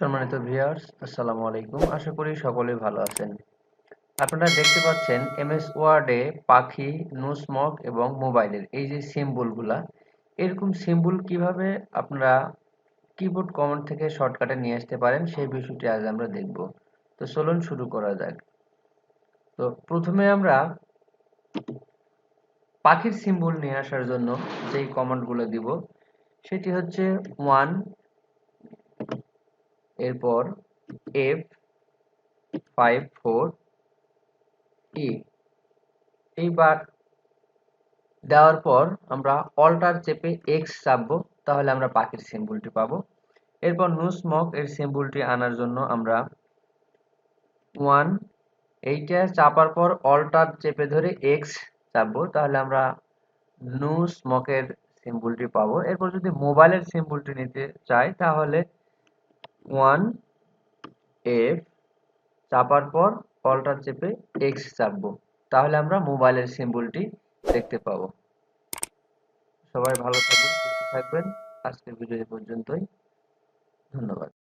সম্মানিত ভিউয়ার্স আসসালামু আলাইকুম। আশা করি সকলেই ভালো আছেন। আপনারা দেখতে পাচ্ছেন এমএস ওয়ার্ডে পাখি নোস্মক এবং মোবাইলের এই যে সিম্বলগুলা এরকম সিম্বল কীভাবে আপনারা কিবোর্ড কমান্ড থেকে শর্টকাটে নিয়ে আসতে পারেন, সেই বিষয়টি আজ আমরা দেখব। তো চলুন শুরু করা যাক। তো প্রথমে আমরা পাখির সিম্বল নিয়ে আসার জন্য যেই কমান্ডগুলো দিব, সেটি হচ্ছে ওয়ান এরপর এফ ফাইভ ফোর ই এইবার দেওয়ার পর আমরা অল্টার চেপে এক্স চাপবো, তাহলে আমরা পাখির সিম্বলটি পাবো। এরপর নো স্মক এর সিম্বলটি আনার জন্য আমরা ওয়ান এইটা চাপার পর অল্টার চেপে ধরে এক্স চাপবো, তাহলে আমরা নো স্মকের সিম্বলটি পাবো। এরপর যদি মোবাইলের সিম্বলটি নিতে চাই, তাহলে ওয়ান, এফ, চাপার পর অল্টার চেপে এক্স চাপবো। তাহলে আমরা মোবাইলের সিম্বলটি দেখতে পাবো। সবাই ভালো থাকবেন সুস্থ থাকবেন। আজকের ভিডিও পর্যন্তই। ধন্যবাদ।